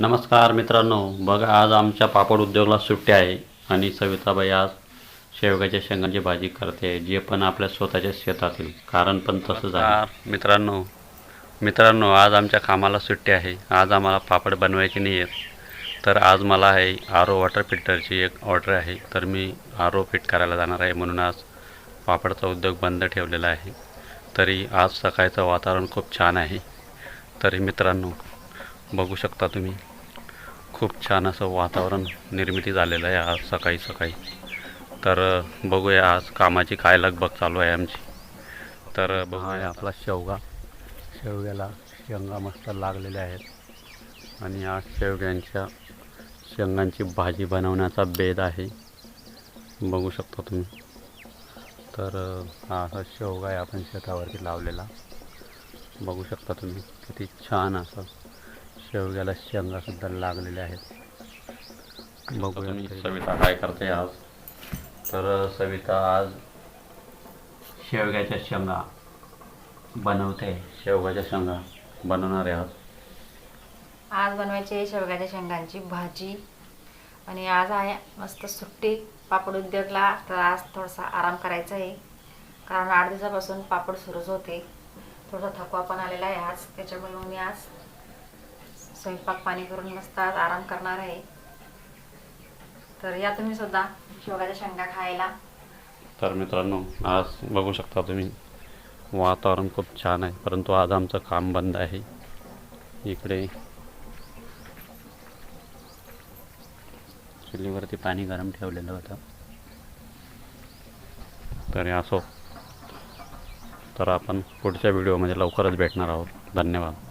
नमस्कार मित्रांनो बघा आज आमच्या पापड उद्योगाला सुट्टी आहे आणि सविताबाई आज शेवग्याच्या शेंगांची भाजी करते जे पण आपल्या स्वतःच्या शेतातील कारण पण तसंच आहे. मित्रांनो. मित्रांनो आज आमच्या कामाला सुट्टी आहे. आज आम्हाला पापड बनवायचे नाही आहेत तर आज मला आहे आरो वॉटर फिल्टरची एक ऑर्डर आहे. तर मी आरो फिट करायला जाणार आहे म्हणून आज पापडचा उद्योग बंद ठेवलेला आहे. तरी आज सकाळचं वातावरण खूप छान आहे. तरी मित्रांनो बघू शकता तुम्ही. खूप छान असं वातावरण निर्मिती झालेलं आहे आज सकाळी सकाळी. तर बघूया आज कामाची काय लगबग चालू आहे आमची. तर बघा बघूया. आपला शेवगा. शेवग्याला शेंगा मस्त लागलेल्या आहेत. आणि आज शेवग्यांच्या शेंगांची भाजी बनवण्याचा बेद आहे. बघू शकता तुम्ही. तर हा असा शेवगा आहे आपण शेतावरती लावलेला. बघू शकता तुम्ही किती छान असं शेवग्याला शेंगासुद्धा लागलेल्या आहेत. बघूया सविता काय करते आज? तर सविता आज शेवग्याच्या शेंगा बनवते. शेवग्याच्या शेंगा बनवणार आहे आज. आज बनवायची शेवग्याच्या शेंगांची भाजी. आणि आज आहे मस्त सुट्टी. पापड उद्योगला तर आज थोडासा आराम करायचा आहे. कारण आठ दिवसापासून पापड सुरूच होते. थोडासा थकवा पण आलेला आहे आज. त्याच्यामुळे मी आज स्वयंपाक पाणी करून मस्त आज आराम करणार आहे. तर या तुम्ही सुद्धा शेवग्याच्या शेंगा खायला. तर मित्रांनो आज बघू शकता तुम्ही वातावरण खूप छान आहे परंतु आज आमचं काम बंद आहे. इकडे चुलीवरती पाणी गरम ठेवलेलं होतं. तरी असो. तर आपण पुढच्या व्हिडिओमध्ये लवकरच भेटणार आहोत. धन्यवाद.